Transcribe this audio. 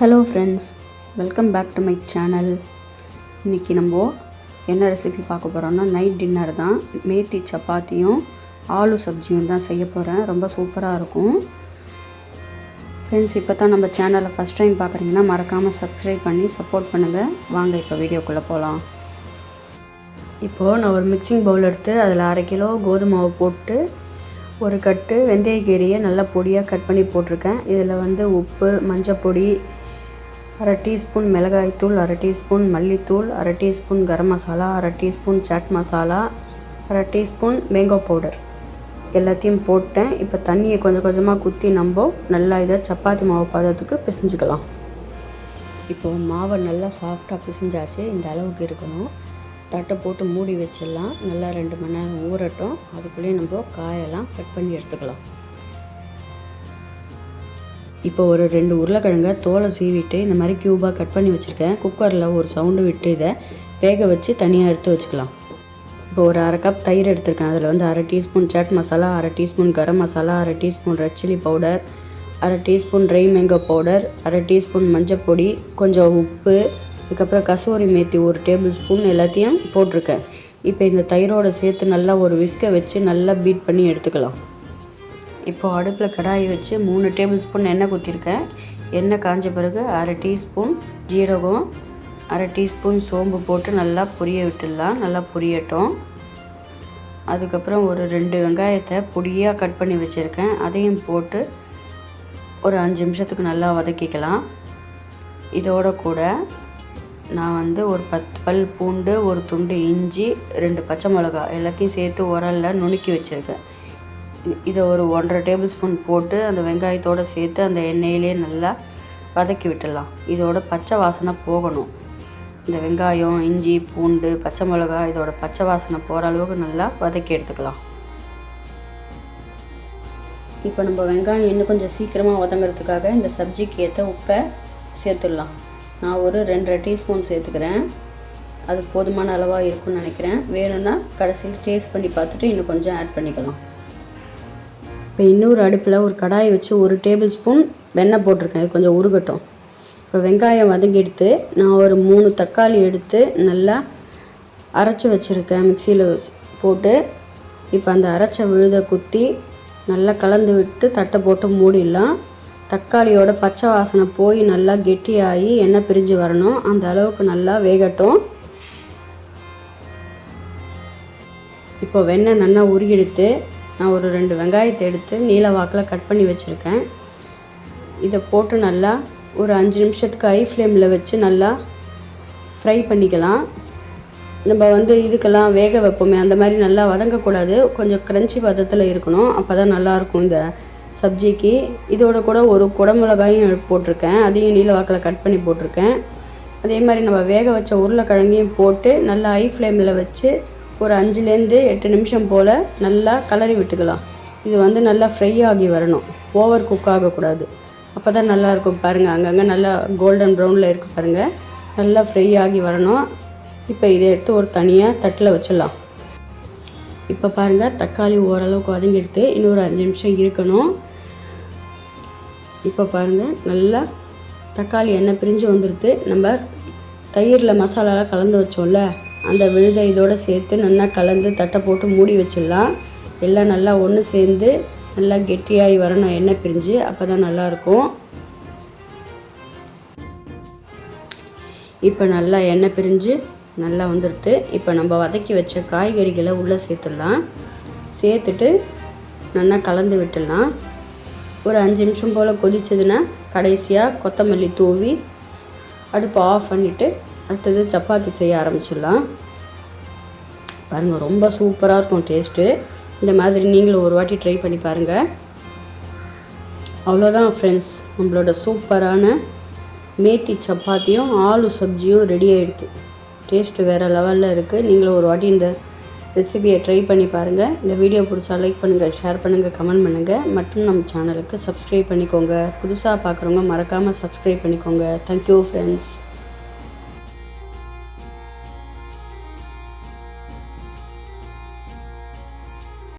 Hello friends welcome back to my channel இன்றைக்கி நம்ம என்ன ரெசிபி பார்க்க போகிறோம்னா நைட் டின்னர் தான். மேத்தி சப்பாத்தியும் ஆலு சப்ஜியும் தான் செய்ய போகிறேன் ரொம்ப சூப்பராக இருக்கும். ஃப்ரெண்ட்ஸ் இப்போ தான் நம்ம சேனலை ஃபஸ்ட் டைம் பார்க்குறீங்கன்னா மறக்காமல் சப்ஸ்கிரைப் பண்ணி சப்போர்ட் பண்ணுங்கள் வாங்க இப்போ வீடியோக்குள்ளே போகலாம் இப்போது நான் ஒரு மிக்சிங் பவுல் எடுத்து அதில் அரை கிலோ கோதுமாவை போட்டு ஒரு கட்டு வெந்தயக்கீரையை நல்லா பொடியாக கட் பண்ணி போட்டிருக்கேன். இதில் வந்து உப்பு மஞ்சள் பொடி அரை டீஸ்பூன் மிளகாய்த்தூள் அரை டீஸ்பூன் மல்லித்தூள் அரை டீஸ்பூன் கரம் மசாலா அரை டீஸ்பூன் சாட் மசாலா அரை டீஸ்பூன் மேங்கோ பவுடர் எல்லாத்தையும் போட்டேன். இப்போ தண்ணியை கொஞ்சம் கொஞ்சமாக குத்தி நம்ம நல்லா இதை சப்பாத்தி மாவு பதத்துக்கு பிசைஞ்சுக்கலாம். இப்போ மாவை நல்லா சாஃப்டாக பிசைஞ்சாச்சு. இந்த அளவுக்கு இருக்கணும். தட்டை போட்டு மூடி வச்சிடலாம். நல்லா ரெண்டு மணி நேரம் ஊறட்டும். அதுக்குள்ளேயே நம்ம காயெல்லாம் கட் பண்ணி எடுத்துக்கலாம். இப்போ ஒரு ரெண்டு உருளைக்கிழங்க தோலை சீவிட்டு இந்த மாதிரி க்யூபாக கட் பண்ணி வச்சுருக்கேன். குக்கரில் ஒரு சவுண்டு விட்டு இதை வேக வச்சு தனியாக எடுத்து வச்சுக்கலாம். இப்போ ஒரு அரை கப் தயிர் எடுத்திருக்கேன். அதில் வந்து அரை டீஸ்பூன் சாட் மசாலா அரை டீஸ்பூன் கரம் மசாலா அரை டீஸ்பூன் ரெட் சில்லி பவுடர் அரை டீஸ்பூன் ட்ரை மேங்கோ பவுடர் அரை டீஸ்பூன் மஞ்சள் பொடி கொஞ்சம் உப்பு அதுக்கப்புறம் கசூரி மேத்தி ஒரு டேபிள் ஸ்பூன் எல்லாத்தையும் போட்டிருக்கேன். இப்போ இந்த தயிரோடு சேர்த்து நல்லா ஒரு விஸ்கை வச்சு நல்லா பீட் பண்ணி எடுத்துக்கலாம். இப்போது அடுப்பில் கடாய் வச்சு மூணு டேபிள் ஸ்பூன் எண்ணெய் ஊற்றிருக்கேன். எண்ணெய் காஞ்ச பிறகு அரை டீஸ்பூன் ஜீரகம் அரை டீஸ்பூன் சோம்பு போட்டு நல்லா பொரிய விட்டுடலாம் நல்லா பொரியட்டும். அதுக்கப்புறம் ஒரு ரெண்டு வெங்காயத்தை பொடியாக கட் பண்ணி வச்சுருக்கேன். அதையும் போட்டு ஒரு அஞ்சு நிமிஷத்துக்கு நல்லா வதக்கிக்கலாம். இதோட கூட நான் வந்து ஒரு பத்து பல் பூண்டு ஒரு துண்டு இஞ்சி ரெண்டு பச்சை மிளகா எல்லாத்தையும் சேர்த்து உரலில் நுணுக்கி வச்சுருக்கேன். இதை ஒரு ஒன்றரை டேபிள் ஸ்பூன் போட்டு அந்த வெங்காயத்தோடு சேர்த்து அந்த எண்ணெயிலே நல்லா வதக்கி விட்டுடலாம். இதோட பச்சை வாசனை போகணும். இந்த வெங்காயம் இஞ்சி பூண்டு பச்சை மிளகா இதோட பச்சை வாசனை போகிற அளவுக்கு நல்லா வதக்கி எடுத்துக்கலாம். இப்போ நம்ம வெங்காயம் இன்னும் கொஞ்சம் சீக்கிரமாக வதங்கிறதுக்காக இந்த சப்ஜிக்கு ஏற்ற உப்பை சேர்த்துடலாம். நான் ஒரு ரெண்டரை டீஸ்பூன் சேர்த்துக்கிறேன். அது போதுமான அளவாக இருக்கும்னு நினைக்கிறேன். வேணும்னா கடைசியில் டேஸ்ட் பண்ணி பார்த்துட்டு இன்னும் கொஞ்சம் ஆட் பண்ணிக்கலாம். இப்போ இன்னொரு அடுப்பில் ஒரு கடாயை வச்சு ஒரு டேபிள் ஸ்பூன் வெண்ணெய் போட்டிருக்கேன். இது கொஞ்சம் உருகட்டும். இப்போ வெங்காயம் வதங்கி எடுத்து நான் ஒரு மூணு தக்காளி எடுத்து நல்லா அரைச்சி வச்சுருக்கேன். மிக்சியில் போட்டு இப்போ அந்த அரைச்ச விழுதை குத்தி நல்லா கலந்து விட்டு தட்டை போட்டு மூடிடலாம். தக்காளியோட பச்சை வாசனை போய் நல்லா கெட்டியாகி எண்ணெய் பிரிஞ்சு வரணும். அந்த அளவுக்கு நல்லா வேகட்டும். இப்போ வெண்ணெய் நல்லா உருகிடுத்து நான் ஒரு ரெண்டு வெங்காயத்தை எடுத்து நீல வாக்கில் கட் பண்ணி வச்சுருக்கேன். இதை போட்டு நல்லா ஒரு அஞ்சு நிமிஷத்துக்கு ஐ ஃப்ளேமில் வச்சு நல்லா ஃப்ரை பண்ணிக்கலாம். நம்ம வந்து இதுக்கெல்லாம் வேக வைப்போமே அந்த மாதிரி நல்லா வதங்கக்கூடாது. கொஞ்சம் க்ரன்ச்சி பதத்தில் இருக்கணும். அப்போ தான் நல்லாயிருக்கும் இந்த சப்ஜிக்கு. இதோட கூட ஒரு குடமிளகாயும் போட்டிருக்கேன். அதையும் நீல வாக்கில் கட் பண்ணி போட்டிருக்கேன். அதே மாதிரி நம்ம வேக வச்ச உருளைக்கிழங்கையும் போட்டு நல்லா ஹை ஃப்ளேமில் வச்சு ஒரு அஞ்சுலேருந்து எட்டு நிமிஷம் போல் நல்லா கலரி விட்டுக்கலாம். இது வந்து நல்லா ஃப்ரை ஆகி வரணும். ஓவர் குக் ஆகக்கூடாது. அப்போ தான் நல்லாயிருக்கும் பாருங்கள் அங்கங்கே நல்லா கோல்டன் ப்ரௌனில் இருக்குது பாருங்கள் நல்லா ஃப்ரை ஆகி வரணும். இப்போ இதை எடுத்து ஒரு தனியாக தட்டில் வச்சிடலாம். இப்போ பாருங்கள் தக்காளி ஓரளவுக்கு வதங்கிடுத்து இன்னொரு அஞ்சு நிமிஷம் இருக்கணும். இப்போ பாருங்கள் நல்லா தக்காளி எண்ணெய் பிரிஞ்சு வந்துடுது. நம்ம தயிரில் மசாலாலாம் கலந்து வச்சோம்ல அந்த விழுதை இதோடு சேர்த்து நல்லா கலந்து தட்டை போட்டு மூடி வச்சிடலாம். எல்லாம் நல்லா ஒன்று சேர்ந்து நல்லா கெட்டியாகி வரணும் எண்ணெய் பிரிஞ்சு. அப்போ தான் நல்லாயிருக்கும். இப்போ நல்லா எண்ணெய் பிரிஞ்சு நல்லா வந்துடுது. இப்போ நம்ம வதக்கி வச்ச காய்கறிகளை உள்ளே சேர்த்துடலாம். சேர்த்துட்டு நல்லா கலந்து விட்டுடலாம். ஒரு அஞ்சு நிமிஷம் போல் கொதிச்சதுன்னா கடைசியாக கொத்தமல்லி தூவி அடுப்பு ஆஃப் பண்ணிவிட்டு அடுத்தது சப்பாத்தி செய்ய ஆரம்பிச்சிடலாம். பாருங்கள் ரொம்ப சூப்பராக இருக்கும் டேஸ்ட்டு. இந்த மாதிரி நீங்களும் ஒரு வாட்டி ட்ரை பண்ணி பாருங்கள் அவ்வளோதான் ஃப்ரெண்ட்ஸ் நம்மளோட சூப்பரான மேத்தி சப்பாத்தியும் ஆலு சப்ஜியும் ரெடி ஆகிடுது டேஸ்ட்டு வேறு லெவலில் இருக்குது நீங்களும் ஒரு வாட்டி இந்த ரெசிபியை ட்ரை பண்ணி பாருங்கள் இந்த வீடியோ பிடிச்சா லைக் பண்ணுங்கள் ஷேர் பண்ணுங்கள் கமெண்ட் பண்ணுங்கள் மற்றும் நம்ம சேனலுக்கு சப்ஸ்கிரைப் பண்ணிக்கோங்க. புதுசாக பார்க்குறவங்க மறக்காமல் சப்ஸ்கிரைப் பண்ணிக்கோங்க. Thank you friends